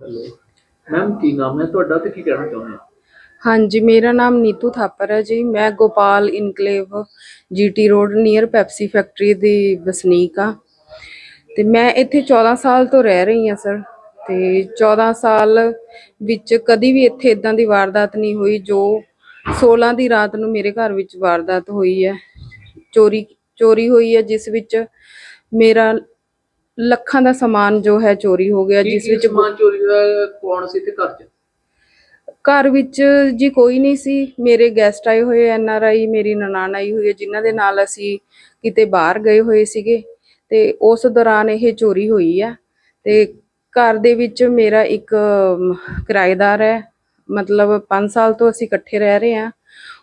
Ma'am, ਕੀ ਨਾਮ ਹੈ ਤੁਹਾਡਾ ਤੇ ਕੀ ਕਹਿਣਾ ਚਾਹੁੰਦੇ ਹੋ? ਹਾਂਜੀ, ਮੇਰਾ ਨਾਮ ਨੀਤੂ ਥਾਪਰ ਹੈ ਜੀ। ਮੈਂ Gopal enclave GT road near Pepsi factory ਦੀ ਵਸਨੀਕ ਆ ਤੇ ਮੈਂ ਇੱਥੇ 14 ਸਾਲ ਤੋਂ ਰਹਿ ਰਹੀ ਹਾਂ, ਸਰ। ਤੇ 14 ਸਾਲ ਵਿੱਚ ਕਦੀ ਵੀ ਇੱਥੇ ਇਦਾਂ ਦੀ ਵਾਰਦਾਤ ਨਹੀਂ ਹੋਈ, ਜੋ 16 ਦੀ ਰਾਤ ਨੂੰ ਮੇਰੇ ਘਰ ਵਿੱਚ ਵਾਰਦਾਤ ਹੋਈ ਹੈ। ਚੋਰੀ ਚੋਰੀ ਹੋਈ ਹੈ, ਜਿਸ ਵਿੱਚ ਮੇਰਾ ਲੱਖਾਂ ਦਾ ਸਮਾਨ ਜੋ ਹੈ ਚੋਰੀ ਹੋ ਗਿਆ ਜਿਸ ਵਿੱਚ ਸਮਾਨ ਚੋਰੀ ਦਾ ਕੌਣ ਸੀ ਤੇ ਘਰ ਚ? ਘਰ ਵਿੱਚ ਜੀ ਕੋਈ ਨਹੀਂ ਸੀ। ਮੇਰੇ ਗੈਸਟ ਆਏ ਹੋਏ ਐਨ ਆਰ ਆਈ ਮੇਰੀ ਨਨਾਣ ਆਈ ਹੋਈ ਹੈ ਜਿਨ੍ਹਾਂ ਦੇ ਨਾਲ ਅਸੀਂ ਕਿਤੇ ਬਾਹਰ ਗਏ ਹੋਏ ਸੀਗੇ। ਤੇ ਉਸ ਦੌਰਾਨ ਇਹ ਚੋਰੀ ਹੋਈ ਆ। ਤੇ ਘਰ ਦੇ ਵਿੱਚ ਮੇਰਾ ਇੱਕ ਕਿਰਾਏਦਾਰ ਹੈ। ਮਤਲਬ 5 ਸਾਲ ਤੋਂ ਅਸੀਂ ਇਕੱਠੇ ਰਹਿ ਰਹੇ ਹਾਂ।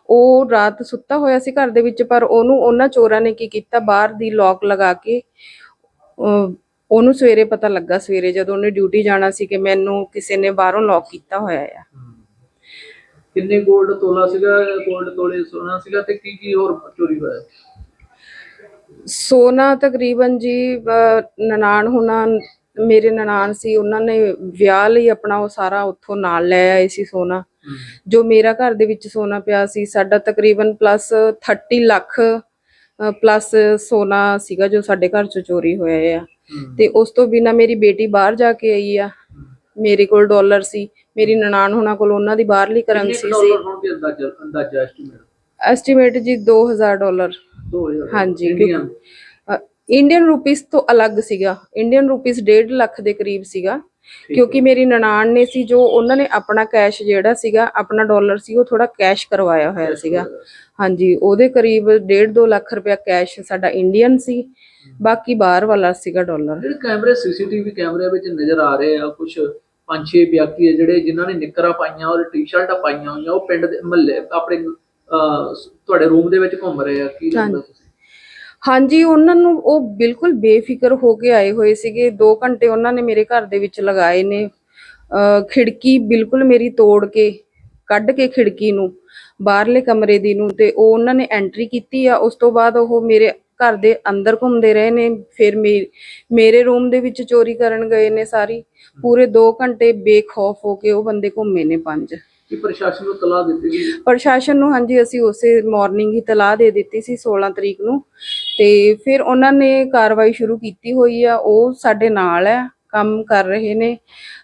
ਉਹ ਰਾਤ ਸੁੱਤਾ ਹੋਇਆ ਸੀ ਘਰ ਦੇ ਵਿੱਚ ਪਰ ਉਹਨੂੰ ਉਹਨਾਂ ਚੋਰਾਂ ਨੇ ਕੀ ਕੀਤਾ? ਬਾਹਰ ਦੀ ਲੋਕ ਲਗਾ ਕੇ ਉਹਨੂੰ ਸਵੇਰੇ ਪਤਾ ਲੱਗਾ ਸਵੇਰੇ ਜਦੋਂ ਉਹਨੇ ਡਿਊਟੀ ਜਾਣਾ ਸੀ ਕਿ ਮੈਨੂੰ ਕਿਸੇ ਨੇ ਬਾਹਰੋਂ ਲੌਕ ਕੀਤਾ ਹੋਇਆ ਆ। ਕਿੰਨੇ 골ਡ ਤੋਲਾ ਸੀਗਾ 골ਡ ਤੋਲੇ ਸੋਨਾ ਸੀਗਾ ਤੇ ਕੀ ਕੀ ਹੋਰ ਚੋਰੀ ਹੋਇਆ? ਸੋਨਾ ਤਕਰੀਬਨ ਜੀ ਨਨਾਣ ਹੁਣਾ ਮੇਰੇ ਨਨਾਣ ਸੀ ਉਹਨਾਂ ਨੇ ਵਿਆਹ ਲਈ ਆਪਣਾ ਉਹ ਸਾਰਾ ਉੱਥੋਂ ਨਾਲ ਲੈ ਆਏ ਸੀ ਸੋਨਾ। ਜੋ ਮੇਰਾ ਘਰ ਦੇ ਵਿੱਚ ਸੋਨਾ ਪਿਆ ਸੀ ਸਾਡਾ ਤਕਰੀਬਨ ਪਲੱਸ 30 ਲੱਖ ਪਲੱਸ ਸੋਨਾ ਸੀਗਾ ਜੋ ਸਾਡੇ ਘਰ ਚੋਂ ਚੋਰੀ ਹੋਇਆ ਆ। ਤੇ ਉਸ ਤੋਂ ਬਿਨਾ ਮੇਰੀ ਬੇਟੀ ਬਾਹਰ ਜਾ ਕੇ ਆਈ ਆ। ਮੇਰੇ ਕੋਲ ਡਾਲਰ ਸੀ ਮੇਰੀ ਨਨਾਣ ਹੁਣਾਂ ਕੋਲ ਉਹਨਾਂ ਦੀ ਬਾਹਰਲੀ ਕਰੰਸੀ ਸੀ। ਅੰਦਾਜ਼ਾ ਐਸਟੀਮੇਟ? ਐਸਟੀਮੇਟ ਜੀ 2000 ਡਾਲਰ। 2000 ਹਾਂਜੀ, ਇੰਡੀਅਨ? ਇੰਡੀਅਨ ਰੁਪੀਸ ਤੋਂ ਅਲੱਗ ਸੀਗਾ। ਇੰਡੀਅਨ ਰੁਪੀਸ 1.5 ਲੱਖ ਦੇ ਕਰੀਬ ਸੀਗਾ। ਕਿਉਂਕਿ ਮੇਰੀ ਨਨਾਣ ਨੇ ਸੀ ਜੋ ਉਹਨਾਂ ਨੇ ਆਪਣਾ ਕੈਸ਼ ਜਿਹੜਾ ਸੀਗਾ ਆਪਣਾ ਡਾਲਰ ਸੀ ਉਹ ਥੋੜਾ ਕੈਸ਼ ਕਰਵਾਇਆ ਹੋਇਆ ਸੀਗਾ। ਹਾਂਜੀ ਉਹਦੇ ਕਰੀਬ 1.5 2 ਲੱਖ ਰੁਪਇਆ ਕੈਸ਼ ਸਾਡਾ ਇੰਡੀਅਨ ਸੀ। ਬਾਕੀ ਬਾਹਰ ਵਾਲਾ ਸੀਗਾ ਡਾਲਰ। ਜਿਹੜੇ ਕੈਮਰੇ ਸੀਸੀਟੀਵੀ ਕੈਮਰੇ ਵਿੱਚ ਨਜ਼ਰ ਆ ਰਹੇ ਆ ਕੁਝ ਪੰਜ ਛੇ ਵਿਅਕਤੀ ਆ ਜਿਹੜੇ ਜਿਨ੍ਹਾਂ ਨੇ ਨਿੱਕਰਾਂ ਪਾਈਆਂ ਔਰ ਟੀ-ਸ਼ਰਟਾਂ ਪਾਈਆਂ ਹੋਈਆਂ ਉਹ ਪਿੰਡ ਦੇ ਮਹੱਲੇ ਆਪਣੇ ਤੁਹਾਡੇ ਰੂਮ ਦੇ ਵਿੱਚ ਘੁੰਮ ਰਹੇ ਆ। ਕੀ ਲੱਗਦਾ ਤੁਸੀਂ? ਹਾਂਜੀ ਉਹਨਾਂ ਨੂੰ ਉਹ ਬਿਲਕੁਲ ਬੇਫਿਕਰ ਹੋ ਕੇ ਆਏ ਹੋਏ ਸੀਗੇ। 2 ਘੰਟੇ ਉਹਨਾਂ ਨੇ ਮੇਰੇ ਘਰ ਦੇ ਵਿੱਚ ਲਗਾਏ ਨੇ। ਖਿੜਕੀ ਬਿਲਕੁਲ ਮੇਰੀ ਤੋੜ ਕੇ ਕੱਢ ਕੇ ਖਿੜਕੀ ਨੂੰ ਬਾਹਰਲੇ ਕਮਰੇ ਦੀ ਨੂੰ ਤੇ ਉਹ ਉਹਨਾਂ ਨੇ ਐਂਟਰੀ ਕੀਤੀ ਆ। ਉਸ ਤੋਂ ਬਾਅਦ ਉਹ ਮੇਰੇ ਘਰ ਦੇ ਅੰਦਰ ਘੁੰਮਦੇ ਰਹੇ ਨੇ ਫਿਰ ਮੇ- ਮੇਰੇ ਰੂਮ ਦੇ ਵਿੱਚ ਚੋਰੀ ਕਰਨ ਗਏ ਨੇ ਸਾਰੀ। ਪੂਰੇ 2 ਘੰਟੇ ਬੇਖੌਫ ਹੋ ਕੇ ਉਹ ਬੰਦੇ ਘੁੰਮੇ ਨੇ ਪੰਜ। ਕੀ ਪ੍ਰਸ਼ਾਸਨ ਨੂੰ ਤਲਾਹ ਦਿੱਤੀ ਗਈ? ਪ੍ਰਸ਼ਾਸਨ ਨੂੰ ਹਾਂਜੀ ਅਸੀਂ ਉਸੇ ਮਾਰਨਿੰਗ ਹੀ ਤਲਾਹ ਦੇ ਦਿੱਤੀ ਸੀ 16 ਤਰੀਕ ਨੂੰ। ਤੇ ਫਿਰ ਉਹਨਾਂ ਨੇ ਕਾਰਵਾਈ ਸ਼ੁਰੂ ਕੀਤੀ ਹੋਈ ਆ ਉਹ ਸਾਡੇ ਨਾਲ ਹੈ ਕੰਮ ਕਰ ਰਹੇ ਨੇ।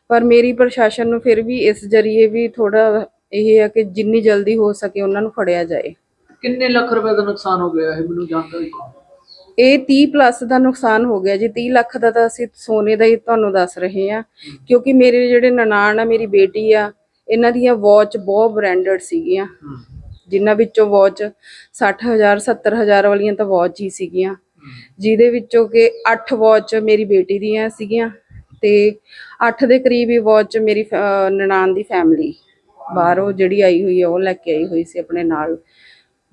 ਪਰ ਮੇਰੀ ਪ੍ਰਸ਼ਾਸਨ ਨੂੰ ਫਿਰ ਵੀ ਇਸ ਜਰੀਏ ਵੀ ਥੋੜਾ ਇਹ ਹੈ ਕਿ ਜਿੰਨੀ ਜਲਦੀ ਹੋ ਸਕੇ ਉਹਨਾਂ ਨੂੰ ਫੜਿਆ ਜਾਏ। ਕਿੰਨੇ ਲੱਖ ਰੁਪਏ ਦਾ ਨੁਕਸਾਨ ਹੋ ਗਿਆ ਹੈ ਮੈਨੂੰ ਜਾਣਕਾਰੀ ਦਿਓ। ਇਹ 30 ਪਲੱਸ ਦਾ ਨੁਕਸਾਨ ਹੋ ਗਿਆ ਜੀ। 30 ਲੱਖ ਦਾ ਤਾਂ ਅਸੀਂ ਸੋਨੇ ਦਾ ਹੀ ਤੁਹਾਨੂੰ ਦੱਸ ਰਹੇ ਹਾਂ। ਕਿਉਂਕਿ ਮੇਰੇ ਜਿਹੜੇ ਨਨਾਣ ਆ ਮੇਰੀ ਬੇਟੀ ਆ ਇਹਨਾਂ ਦੀਆਂ ਵਾਚ ਬਹੁਤ ਬ੍ਰਾਂਡਡ ਸੀਗੀਆਂ। ਜਿਨ੍ਹਾਂ ਵਿੱਚੋਂ ਵਾਚ 60000 70000 ਵਾਲੀਆਂ ਤਾਂ ਵਾਚ ਹੀ ਸੀਗੀਆਂ। ਜਿਹਦੇ ਵਿੱਚੋਂ ਕਿ 8 ਵਾਚ ਮੇਰੀ ਬੇਟੀ ਦੀਆਂ ਸੀਗੀਆਂ ਤੇ 8 ਦੇ ਕਰੀਬ ਹੀ ਵਾਚ ਮੇਰੀ ਨਨਾਣ ਦੀ ਫੈਮਿਲੀ ਬਾਹਰੋਂ ਜਿਹੜੀ ਆਈ ਹੋਈ ਹੈ ਉਹ ਲੈ ਕੇ ਆਈ ਹੋਈ ਸੀ ਆਪਣੇ ਨਾਲ।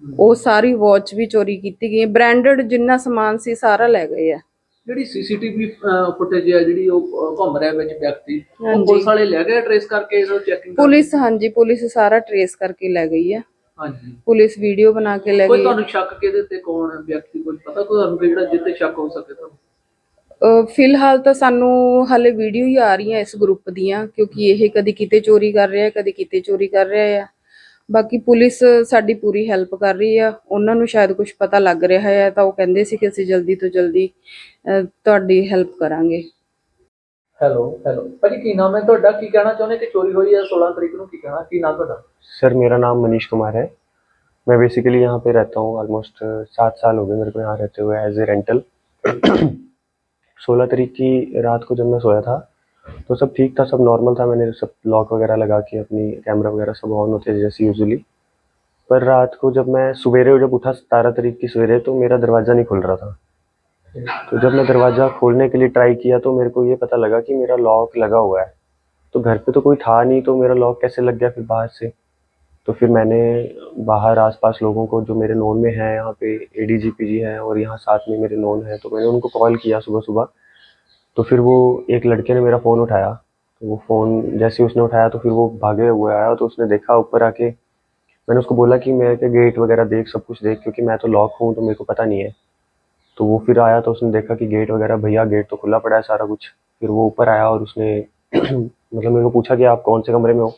ਉਹ ਸਾਰੀ ਵਾਚ ਵੀ ਚੋਰੀ ਕੀਤੀ ਗਈ ਬ੍ਰਾਂਡਡ ਜਿੰਨਾ ਸਮਾਨ ਸੀ ਸਾਰਾ ਲੈ ਗਏ ਆ। ਜਿਹੜੀ ਸੀਸੀਟੀਵੀ ਫੁਟੇਜ ਹੈ ਜਿਹੜੀ ਉਹ ਘੁੰਮ ਰਿਹਾ ਵਿੱਚ ਵਿਅਕਤੀ ਉਹ। ਪੁਲਿਸ ਵਾਲੇ ਲੈ ਗਏ ਟ੍ਰੇਸ ਕਰਕੇ ਇਹਨੂੰ ਚੈਕਿੰਗ ਪੁਲਿਸ ਹਾਂਜੀ ਪੁਲਿਸ ਸਾਰਾ ਟਰੇਸ ਕਰਕੇ ਲੈ ਗਈ ਆ। ਹਾਂਜੀ। ਪੁਲਿਸ ਵੀਡੀਓ ਬਣਾ ਕੇ ਲੈ ਕੋਈ ਗਈ ਤੁਹਾਨੂੰ ਸ਼ੱਕ ਕਿਹਦੇ ਤੇ ਕੌਣ ਹੈ ਵਿਅਕਤੀ ਕੋਈ ਪਤਾ ਕੋਈ ਤੁਹਾਨੂੰ ਜਿਹੜਾ ਜਿੱਤੇ ਸ਼ੱਕ ਹੋ ਸਕੇ ਤੁਹਾਨੂੰ ਫਿਲਹਾਲ ਤਾਂ ਸਾਨੂੰ ਹਾਲੇ ਵੀਡੀਓ ਹੀ ਆ ਰਹੀਆਂ ਇਸ ਗਰੁੱਪ ਦੀਆਂ ਕਿਉਂਕਿ ਇਹ ਕਦੀ ਕਿਤੇ ਚੋਰੀ ਕਰ ਰਿਹਾ ਕਦੀ ਕਿਤੇ ਚੋਰੀ ਕਰ ਰਿਹਾ ਆ। ਬਾਕੀ ਪੁਲਿਸ ਸਾਡੀ ਪੂਰੀ ਹੈਲਪ ਕਰ ਰਹੀ ਆ ਉਹਨਾਂ ਨੂੰ ਸ਼ਾਇਦ ਕੁਝ ਪਤਾ ਲੱਗ ਰਿਹਾ ਹੈ ਤਾਂ ਉਹ ਕਹਿੰਦੇ ਸੀ ਕਿ ਅਸੀਂ ਜਲਦੀ ਤੋਂ ਜਲਦੀ ਅਹ, ਤੁਹਾਡੀ ਹੈਲਪ ਕਰਾਂਗੇ ਹੈਲੋ ਹੈਲੋ ਭਾਜੀ ਕੀ ਨਾਮ ਹੈ ਤੁਹਾਡਾ ਕੀ ਕਹਿਣਾ ਚਾਹੁੰਦੇ ਕਿ ਚੋਰੀ ਹੋਈ ਹੈ 16 ਤਰੀਕ ਨੂੰ ਕੀ ਕਹਿਣਾ ਕੀ ਨਾਮ ਤੁਹਾਡਾ सर मेरा नाम मनीष कुमार है मैं बेसिकली यहाँ पे रहता हूँ ऑलमोस्ट सात साल हो गए मेरे को यहाँ रहते हुए एज ए रेंटल सोलह तारीख की रात को जब मैं सोया था तो सब ठीक था, सब नॉर्मल था। मैंने सब लॉक वगैरह लगा के अपनी कैमरा वगैरह सब ऑन होते जैसे यूजली पर रात को जब मैं सवेरे जब उठा सतारह तारीख की सवेरे तो मेरा दरवाज़ा नहीं खुल रहा था। तो जब मैं दरवाज़ा खोलने के लिए ट्राई किया तो मेरे को ये पता लगा कि मेरा लॉक लगा हुआ है। तो घर पे तो कोई था नहीं तो मेरा लॉक कैसे लग गया फिर बाहर से? तो फिर मैंने बाहर आसपास लोगों को जो मेरे नोन में हैं, यहाँ पे एडीजीपी जी हैं और यहाँ साथ में मेरे नोन हैं तो मैंने उनको कॉल किया सुबह सुबह तो फिर वो एक लड़के ने मेरा फ़ोन उठाया। तो वो फ़ोन जैसे ही उसने उठाया तो फिर वो भागे हुए आया तो उसने देखा ऊपर आके। मैंने उसको बोला कि मेरे के गेट वगैरह देख, सब कुछ देख, क्योंकि मैं तो लॉक हूँ तो मेरे को पता नहीं है। तो वो फिर आया तो उसने देखा कि गेट वगैरह, भैया गेट तो खुला पड़ा है सारा कुछ। फिर वो ऊपर आया और उसने मतलब मेरे को पूछा कि आप कौन से कमरे में हो?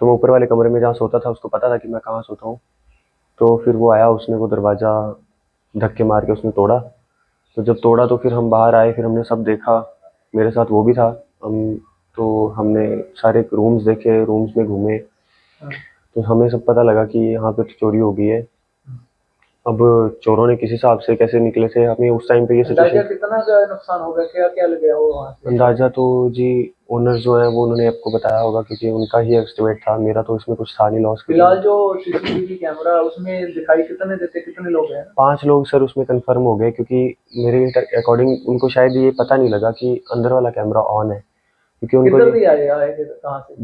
तो मैं ऊपर वाले कमरे में जहाँ सोता था, उसको पता था कि मैं कहाँ सोता हूँ। तो फिर वो आया, उसने वो दरवाज़ा धक्के मार के उसने तोड़ा। तो जब तोड़ा तो फिर हम बाहर आए फिर हमने सब देखा। मेरे साथ वो भी था। हम तो हमने सारे रूम्स देखे रूम्स में घूमे। हाँ। तो हमें सब पता लगा कि यहाँ पे तो चोरी हो गई है। अब चोरों ने किस हिसाब से कैसे निकले थे? हमें उस टाइम पे ये सिचुएशन कितना का नुकसान हो गया? क्या क्या लगे वहाँ से? अंदाज़ा तो जी ओनर जो है वो उन्होंने आपको बताया होगा क्योंकि उनका ही एस्टिमेट था। मेरा तो इसमें कुछ था नहीं लॉस फ़िलहाल जो सीसीटीवी कैमरा उसमें दिखाई कितने देते कितने लोग हैं? पाँच लोग सर उसमें कंफर्म हो गए क्योंकि मेरे अकॉर्डिंग उनको शायद ये पता नहीं लगा कि अंदर वाला कैमरा ऑन है। क्योंकि उनको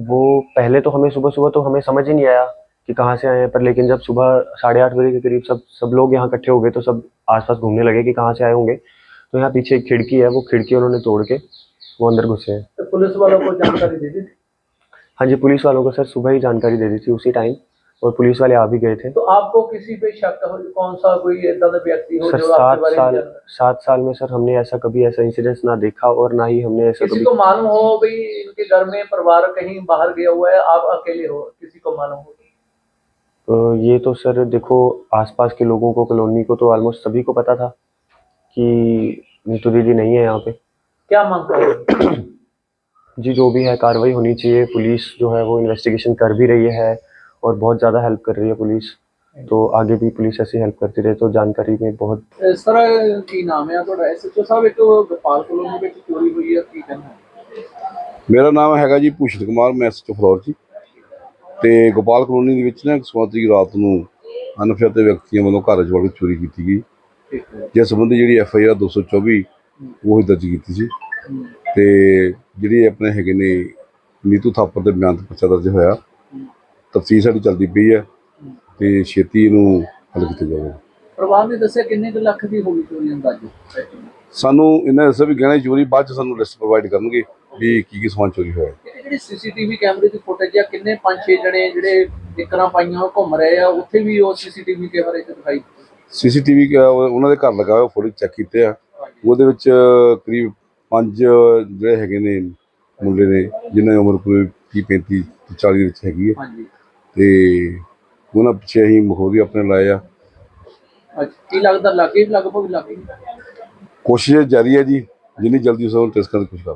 वो पहले तो हमें सुबह सुबह तो हमें समझ ही नहीं आया। कि कहाँ से आए हैं पर लेकिन जब सुबह साढ़े आठ बजे के करीब सब सब लोग यहाँ इकट्ठे हो गए तो सब आसपास घूमने लगे कि कहाँ से आए होंगे। तो यहाँ पीछे एक खिड़की है वो खिड़की उन्होंने तोड़ के वो अंदर घुसे हैं। तो पुलिस वालों को जानकारी दे दी थी? हाँ जी पुलिस वालों को सर सुबह ही जानकारी दे दी थी उसी टाइम और पुलिस वाले आ भी गए थे। तो आपको किसी पे शक हो कौन सा कोई का व्यक्ति हो सर जो सात साल सात साल में सर हमने ऐसा कभी ऐसा इंसिडेंस ना देखा और ना ही हमने ऐसा किसी कभी को मालूम हो भाई इनके घर में परिवार कहीं बाहर गया हुआ है आप अकेले हो किसी को मालूम हो? ये तो सर देखो आसपास के लोगों को कॉलोनी को तो ऑलमोस्ट सभी को पता था कि नीतू दीदी नहीं है यहाँ पे क्या मांग करोगे जी जो भी है कार्रवाई होनी चाहिए पुलिस जो है वो इन्वेस्टिगेशन कर भी रही है और बहुत ज़्यादा हेल्प कर रही है पुलिस तो आगे भी पुलिस ऐसी हेल्प करती रहे तो जानकारी में बहुत ਇਸ ਤਰ੍ਹਾਂ ਕੀ ਨਾਮ ਹੈ ਤੁਹਾਡਾ ਐਸਐਚਓ ਸਾਹਿਬ ਇੱਕ ਗੋਪਾਲ ਕਲੋਨੀ ਵਿੱਚ ਚੋਰੀ ਹੋਈ ਹੈ ਕੀ ਕਹਿਣਾ ਹੈ ਮੇਰਾ ਨਾਮ ਹੈਗਾ ਜੀ ਭੂਸ਼ਣ ਕੁਮਾਰ ਮੈਂ ਐਸਐਚਓ ਫਲੋਰ ਜੀ ਤੇ ਗੋਪਾਲ ਕਲੋਨੀ ਦੇ ਵਿੱਚ ਨਾ 16 ਤਰੀਕ ਰਾਤ ਨੂੰ ਅਨਫਿਆਤੇ ਵਿਅਕਤੀਆਂ ਵੱਲੋਂ ਘਰ ਚ ਵੜ ਕੇ ਚੋਰੀ ਕੀਤੀ ਗਈ। ਜਿਸ ਸੰਬੰਧੀ ਜਿਹੜੀ ਐਫ ਆਈ ਆਰ 224 ਉਹ ਹੀ ਦਰਜ ਕੀਤੀ ਸੀ। ਤੇ ਜਿਹੜੀ ਆਪਣੇ ਹੈਗੇ ਨੇ ਨੀਤੂ ਥਾਪਰ ਦੇ ਬਿਆਨ ਤੇ ਪਰਚਾ ਦਰਜ ਹੋਇਆ। ਤਫਸੀਲ ਸਾਡੀ ਚੱਲਦੀ ਪਈ ਹੈ ਤੇ ਛੇਤੀ ਇਹਨੂੰ ਹੱਲ ਕੀਤਾ ਜਾਵੇਗਾ। ਪਰਿਵਾਰ ਨੇ ਦੱਸਿਆ ਕਿੰਨੇ ਕੁ ਲੱਖ ਦੀ ਹੋਈ ਚੋਰੀ ਅੰਦਾਜ਼ੇ? ਸਾਨੂੰ ਇਹਨਾਂ ਦੱਸਿਆ ਵੀ ਗਹਿਣੇ ਚੋਰੀ ਬਾਅਦ ਚ ਸਾਨੂੰ ਲਿਸਟ ਪ੍ਰੋਵਾਈਡ ਕਰਨਗੇ ਵੀ ਕੀ ਕੀ ਸਮਾਨ ਚੋਰੀ ਹੋਇਆ। ਜਿਹੜੀ ਸੀਸੀਟੀਵੀ ਕੈਮਰੇ ਦੀ ਫੁਟੇਜ ਆ ਕਿੰਨੇ ਪੰਜ ਛੇ ਜਣੇ ਜਿਹੜੇ ਨਿਕਰਾਂ ਪਾਈਆਂ ਉਹ ਘੁੰਮ ਰਹੇ ਆ ਉੱਥੇ ਵੀ ਉਹ ਸੀਸੀਟੀਵੀ ਕੈਮਰੇ 'ਚ ਦਿਖਾਈ ਸੀਸੀਟੀਵੀ ਉਹਨਾਂ ਦੇ ਘਰ ਲਗਾ ਹੋਇਆ ਚੈੱਕ ਕੀਤੇ ਆ। ਉਹਦੇ ਵਿੱਚ ਕਰੀਬ ਪੰਜ ਜਿਹੜੇ ਹੈਗੇ ਨੇ ਮੁੰਡੇ ਨੇ ਜਿਨ੍ਹਾਂ ਦੀ ਉਮਰ ਕੋਈ 30 35 40 ਦੇ ਵਿੱਚ ਹੈਗੀ ਹੈ ਹਾਂਜੀ। ਤੇ ਉਹਨਾਂ ਪਿੱਛੇ ਅਸੀਂ ਮਖੌਰੀ ਆਪਣੇ ਲਾਏ ਆ। ਕੀ ਲੱਗਦਾ ਲੱਗੇ ਲਗਭਗ ਲੱਗੇ ਕੋਸ਼ਿਸ਼ ਜਾਰੀ ਹੈ ਜੀ ਜਿੰਨੀ ਜਲਦੀ ਉਸ ਨੂੰ ਟੈਸਟ ਕਰਨ ਦੀ ਕੋਸ਼ਿਸ਼ ਕਰ।